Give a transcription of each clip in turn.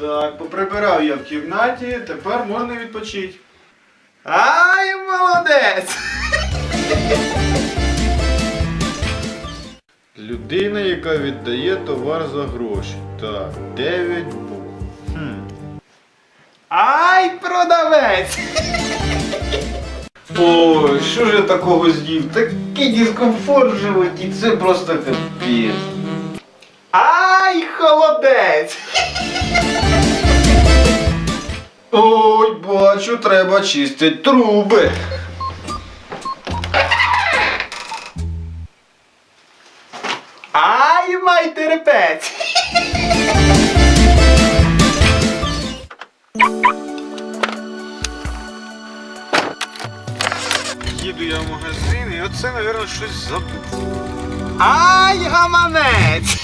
Так, поприбирав я в кімнаті, тепер можна відпочити. Ай, молодець! Людина, яка віддає товар за гроші. Так, 9 букв. Хм. Ай, продавець! Ой, що ж я такого з'їв? Такий дискомфорт в животі, це просто капець. Ай, холодець! Ой, бачу, треба чистити труби. Ай, май терпець! Їду я в магазин і оце, мабуть, щось забув. Ай, гаманець!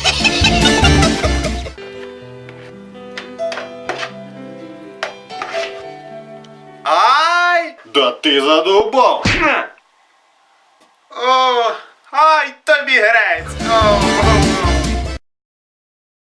Да ти задовбав! О, ай, тобі грець!